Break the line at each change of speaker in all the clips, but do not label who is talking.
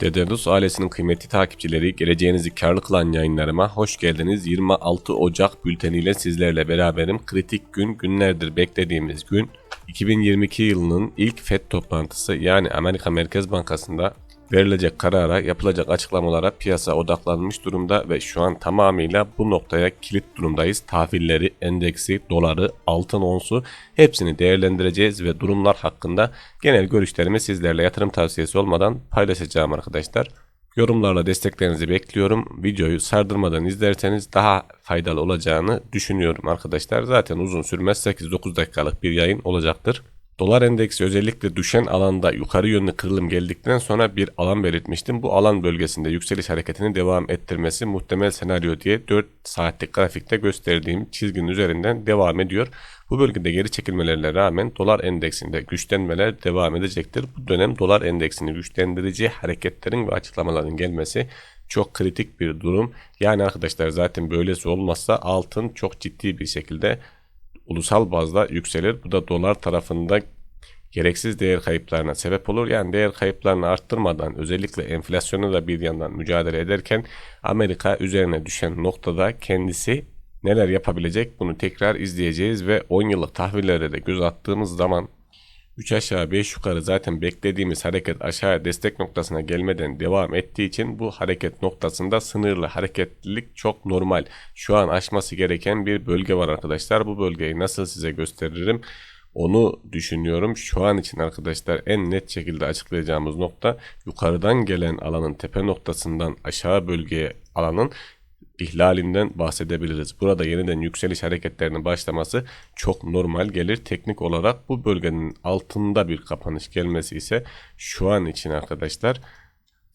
Dedalus ailesinin kıymetli takipçileri geleceğinizi karlı kılan yayınlarıma hoş geldiniz. 26 Ocak bülteniyle sizlerle beraberim. Kritik gün günlerdir beklediğimiz gün 2022 yılının ilk FED toplantısı yani Amerika Merkez Bankası'nda verilecek karara, yapılacak açıklamalara piyasa odaklanmış durumda ve şu an tamamıyla bu noktaya kilit durumdayız. Tahvilleri, endeksi, doları, altın onsu hepsini değerlendireceğiz ve durumlar hakkında genel görüşlerimi sizlerle yatırım tavsiyesi olmadan paylaşacağım arkadaşlar. Yorumlarla desteklerinizi bekliyorum. Videoyu sardırmadan izlerseniz daha faydalı olacağını düşünüyorum arkadaşlar. Zaten uzun sürmez 8-9 dakikalık bir yayın olacaktır. Dolar endeksi özellikle düşen alanda yukarı yönlü kırılım geldikten sonra bir alan belirtmiştim. Bu alan bölgesinde yükseliş hareketini devam ettirmesi muhtemel senaryo diye 4 saatlik grafikte gösterdiğim çizginin üzerinden devam ediyor. Bu bölgede geri çekilmelerine rağmen dolar endeksinde güçlenmeler devam edecektir. Bu dönem dolar endeksini güçlendirici hareketlerin ve açıklamaların gelmesi çok kritik bir durum. Yani arkadaşlar zaten böylesi olmazsa altın çok ciddi bir şekilde ulusal bazda yükselir. Bu da dolar tarafında gereksiz değer kayıplarına sebep olur. Yani değer kayıplarını arttırmadan özellikle enflasyonu da bir yandan mücadele ederken Amerika üzerine düşen noktada kendisi neler yapabilecek bunu tekrar izleyeceğiz ve 10 yıllık tahvillere de göz attığımız zaman 3 aşağı 5 yukarı zaten beklediğimiz hareket aşağı destek noktasına gelmeden devam ettiği için bu hareket noktasında sınırlı hareketlilik çok normal. Şu an aşması gereken bir bölge var arkadaşlar. Bu bölgeyi nasıl size gösteririm? Onu düşünüyorum. Şu an için arkadaşlar en net şekilde açıklayacağımız nokta yukarıdan gelen alanın tepe noktasından aşağı bölgeye alanın ihlalinden bahsedebiliriz. Burada yeniden yükseliş hareketlerinin başlaması çok normal gelir. Teknik olarak bu bölgenin altında bir kapanış gelmesi ise şu an için arkadaşlar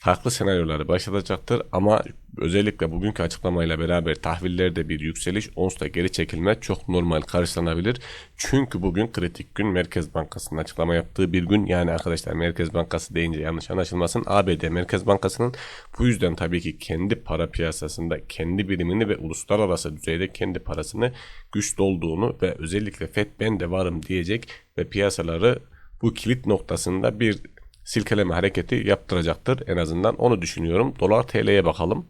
farklı senaryoları başlatacaktır ama özellikle bugünkü açıklamayla beraber tahvillerde bir yükseliş, onsta geri çekilme çok normal karşılanabilir. Çünkü bugün kritik gün Merkez Bankası'nın açıklama yaptığı bir gün. Yani arkadaşlar Merkez Bankası deyince yanlış anlaşılmasın. ABD Merkez Bankası'nın bu yüzden tabii ki kendi para piyasasında kendi birimini ve uluslararası düzeyde kendi parasını güçlü olduğunu ve özellikle FED ben de varım diyecek ve piyasaları bu kilit noktasında bir silkeleme hareketi yaptıracaktır. En azından onu düşünüyorum. Dolar TL'ye bakalım.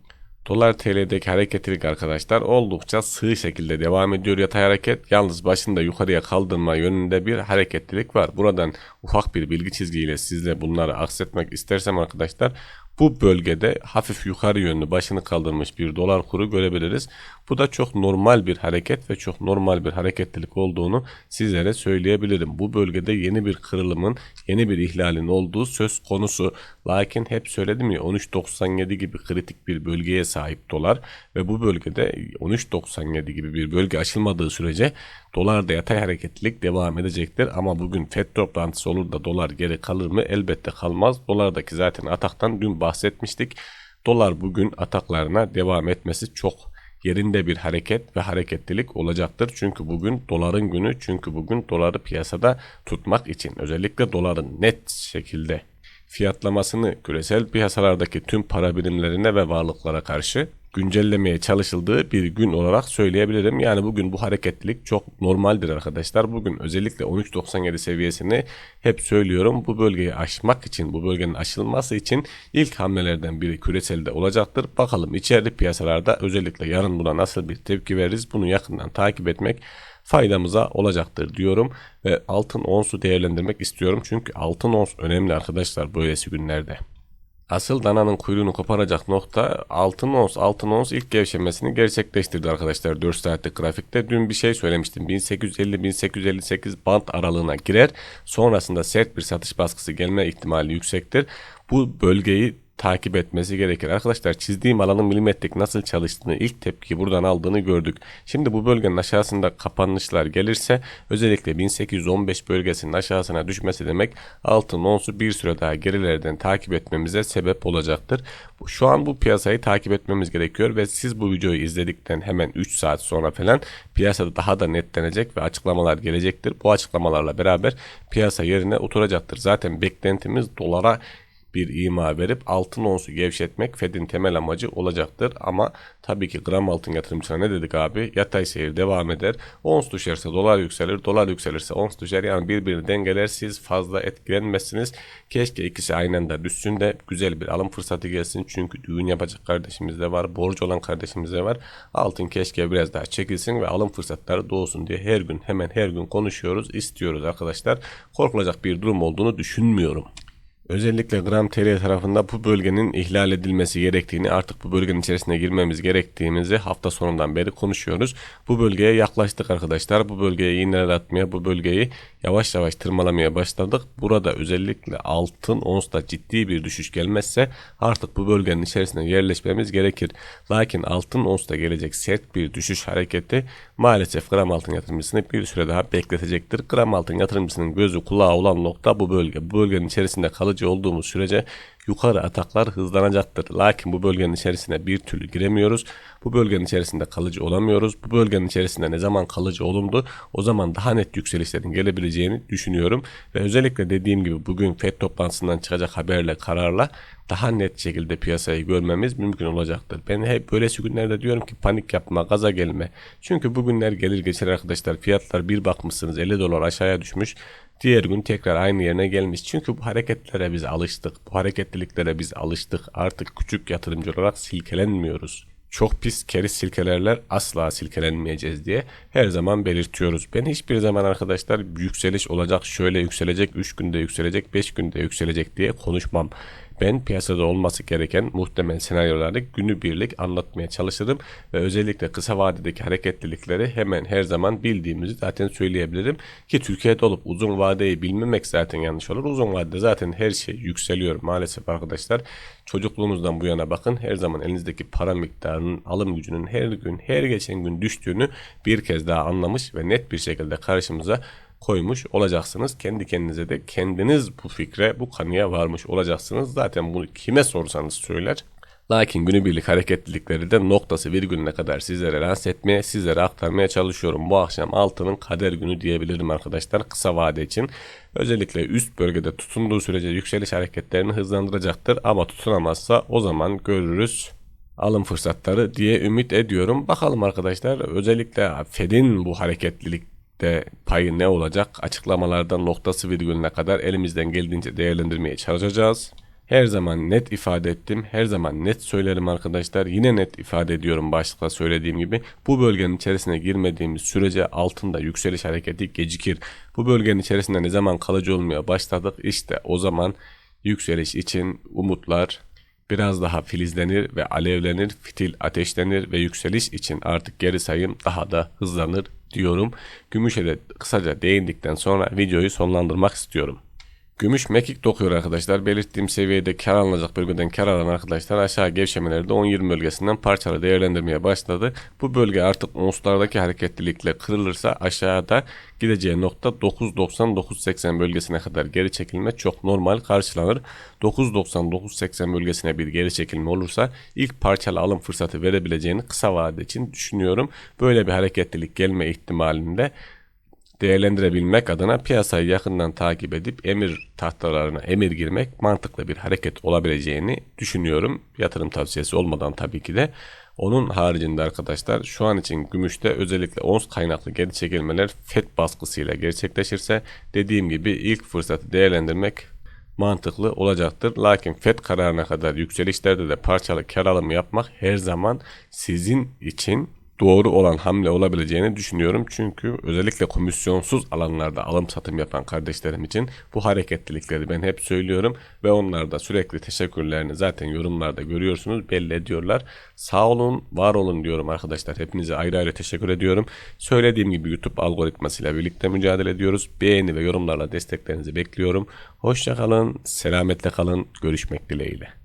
Dolar TL'deki hareketlilik arkadaşlar oldukça sığ şekilde devam ediyor yatay hareket. Yalnız başında yukarıya kaldırma yönünde bir hareketlilik var. Buradan ufak bir bilgi çizgiyle sizle bunları aksetmek istersem arkadaşlar bu bölgede hafif yukarı yönlü başını kaldırmış bir dolar kuru görebiliriz. Bu da çok normal bir hareket ve çok normal bir hareketlilik olduğunu sizlere söyleyebilirim. Bu bölgede yeni bir kırılımın, yeni bir ihlalin olduğu söz konusu. Lakin hep söyledim ya 13.97 gibi kritik bir bölgeye sahip dolar ve bu bölgede 13.97 gibi bir bölge açılmadığı sürece dolarda yatay hareketlilik devam edecektir. Ama bugün FED toplantısı olur da dolar geri kalır mı? Elbette kalmaz. Dolardaki zaten ataktan dün bahsetmiştik. Dolar bugün ataklarına devam etmesi çok yerinde bir hareket ve hareketlilik olacaktır. Çünkü bugün doların günü çünkü bugün doları piyasada tutmak için özellikle doların net şekilde fiyatlamasını küresel piyasalardaki tüm para birimlerine ve varlıklara karşı güncellemeye çalışıldığı bir gün olarak söyleyebilirim. Yani bugün bu hareketlilik çok normaldir arkadaşlar. Bugün özellikle 13.97 seviyesini hep söylüyorum. Bu bölgeyi aşmak için, bu bölgenin aşılması için ilk hamlelerden biri küreselde olacaktır. Bakalım içeride piyasalarda özellikle yarın buna nasıl bir tepki veririz bunu yakından takip etmek faydamıza olacaktır diyorum ve altın onsu değerlendirmek istiyorum. Çünkü altın ons önemli arkadaşlar böylesi günlerde. Asıl dananın kuyruğunu koparacak nokta altın ons. Altın ons ilk gevşemesini gerçekleştirdi arkadaşlar 4 saatlik grafikte. Dün bir şey söylemiştim. 1850-1858 band aralığına girer. Sonrasında sert bir satış baskısı gelme ihtimali yüksektir. Bu bölgeyi takip etmesi gerekir. Arkadaşlar çizdiğim alanın milimetrik nasıl çalıştığını ilk tepki buradan aldığını gördük. Şimdi bu bölgenin aşağısında kapanışlar gelirse özellikle 1815 bölgesinin aşağısına düşmesi demek altın onsu bir süre daha gerilerden takip etmemize sebep olacaktır. Şu an bu piyasayı takip etmemiz gerekiyor ve siz bu videoyu izledikten hemen 3 saat sonra falan piyasada daha da netlenecek ve açıklamalar gelecektir. Bu açıklamalarla beraber piyasa yerine oturacaktır. Zaten beklentimiz dolara bir ima verip altın onsu gevşetmek Fed'in temel amacı olacaktır. Ama tabii ki gram altın yatırımcısına ne dedik abi? Yatay seyir devam eder. Ons düşerse dolar yükselir, dolar yükselirse ons düşer. Yani birbirini dengeler siz fazla etkilenmezsiniz. Keşke ikisi aynı anda düşsün de güzel bir alım fırsatı gelsin. Çünkü düğün yapacak kardeşimiz de var, borcu olan kardeşimiz de var. Altın keşke biraz daha çekilsin ve alım fırsatları doğsun diye her gün hemen her gün konuşuyoruz, istiyoruz arkadaşlar. Korkulacak bir durum olduğunu düşünmüyorum. Özellikle Gram TL tarafında bu bölgenin ihlal edilmesi gerektiğini artık bu bölgenin içerisine girmemiz gerektiğimizi hafta sonundan beri konuşuyoruz. Bu bölgeye yaklaştık arkadaşlar. Bu bölgeye iğneler atmaya, bu bölgeyi yavaş yavaş tırmalamaya başladık. Burada özellikle altın onsta ciddi bir düşüş gelmezse artık bu bölgenin içerisine yerleşmemiz gerekir. Lakin altın onsta gelecek sert bir düşüş hareketi maalesef gram altın yatırımcısını bir süre daha bekletecektir. Gram altın yatırımcısının gözü kulağı olan nokta bu bölge. Bu bölgenin içerisinde kalıcı olduğumuz sürece yukarı ataklar hızlanacaktır. Lakin bu bölgenin içerisine bir türlü giremiyoruz. Bu bölgenin içerisinde kalıcı olamıyoruz. Bu bölgenin içerisinde ne zaman kalıcı olumdu o zaman daha net yükselişlerin gelebileceğini düşünüyorum. Ve özellikle dediğim gibi bugün FED toplantısından çıkacak haberle kararla daha net şekilde piyasayı görmemiz mümkün olacaktır. Ben hep böyle günlerde diyorum ki panik yapma, gaza gelme. Çünkü bugünler gelir geçer arkadaşlar. Fiyatlar bir bakmışsınız 50 dolar aşağıya düşmüş. Diğer gün tekrar aynı yerine gelmiş. Çünkü bu hareketlere biz alıştık. Bu hareketliliklere biz alıştık. Artık küçük yatırımcı olarak silkelenmiyoruz çok pis keriz silkelerler asla silkelenmeyeceğiz diye her zaman belirtiyoruz. Ben hiçbir zaman arkadaşlar yükseliş olacak şöyle yükselecek 3 günde yükselecek 5 günde yükselecek diye konuşmam. Ben piyasada olması gereken muhtemel senaryoları günü birlik anlatmaya çalışırım ve özellikle kısa vadedeki hareketlilikleri hemen her zaman bildiğimizi zaten söyleyebilirim ki Türkiye'de olup uzun vadeyi bilmemek zaten yanlış olur. Uzun vadede zaten her şey yükseliyor maalesef arkadaşlar. Çocukluğumuzdan bu yana bakın her zaman elinizdeki para miktarının alım gücünün her gün her geçen gün düştüğünü bir kez daha anlamış ve net bir şekilde karşımıza koymuş olacaksınız. Kendi kendinize de kendiniz bu fikre, bu kanıya varmış olacaksınız. Zaten bunu kime sorsanız söyler. Lakin günübirlik hareketlilikleri de noktası virgülüne kadar sizlere lanse etmeye, sizlere aktarmaya çalışıyorum. Bu akşam altının kader günü diyebilirim arkadaşlar kısa vade için. Özellikle üst bölgede tutunduğu sürece yükseliş hareketlerini hızlandıracaktır. Ama tutunamazsa o zaman görürüz alım fırsatları diye ümit ediyorum. Bakalım arkadaşlar özellikle Fed'in bu hareketlilik de payı ne olacak açıklamalardan noktası virgülüne kadar elimizden geldiğince değerlendirmeye çalışacağız. Her zaman net ifade ettim. Her zaman net söylerim arkadaşlar. Yine net ifade ediyorum başlıkta söylediğim gibi. Bu bölgenin içerisine girmediğimiz sürece altında yükseliş hareketi gecikir. Bu bölgenin içerisinde ne zaman kalıcı olmaya başladık işte o zaman yükseliş için umutlar biraz daha filizlenir ve alevlenir, fitil ateşlenir ve yükseliş için artık geri sayım daha da hızlanır diyorum. Gümüşe de kısaca değindikten sonra videoyu sonlandırmak istiyorum. Gümüş mekik dokuyor arkadaşlar. Belirttiğim seviyede kar alınacak bölgeden kar alan arkadaşlar aşağı gevşemelerde 10-20 bölgesinden parçalı değerlendirmeye başladı. Bu bölge artık onslardaki hareketlilikle kırılırsa aşağıda gideceği nokta 9.90-9.80 bölgesine kadar geri çekilme çok normal karşılanır. 9.90-9.80 bölgesine bir geri çekilme olursa ilk parçalı alım fırsatı verebileceğini kısa vade için düşünüyorum. Böyle bir hareketlilik gelme ihtimalinde değerlendirebilmek adına piyasayı yakından takip edip emir tahtalarına emir girmek mantıklı bir hareket olabileceğini düşünüyorum. Yatırım tavsiyesi olmadan tabii ki de. Onun haricinde arkadaşlar şu an için gümüşte özellikle ons kaynaklı geri çekilmeler FED baskısıyla gerçekleşirse dediğim gibi ilk fırsatı değerlendirmek mantıklı olacaktır. Lakin FED kararına kadar yükselişlerde de parçalı kar alımı yapmak her zaman sizin için doğru olan hamle olabileceğini düşünüyorum. Çünkü özellikle komisyonsuz alanlarda alım satım yapan kardeşlerim için bu hareketlilikleri ben hep söylüyorum ve onlar da sürekli teşekkürlerini zaten yorumlarda görüyorsunuz belli ediyorlar. Sağ olun, var olun diyorum arkadaşlar. Hepinize ayrı ayrı teşekkür ediyorum. Söylediğim gibi YouTube algoritmasıyla birlikte mücadele ediyoruz. Beğeni ve yorumlarla desteklerinizi bekliyorum. Hoşçakalın, selametle kalın, görüşmek dileğiyle.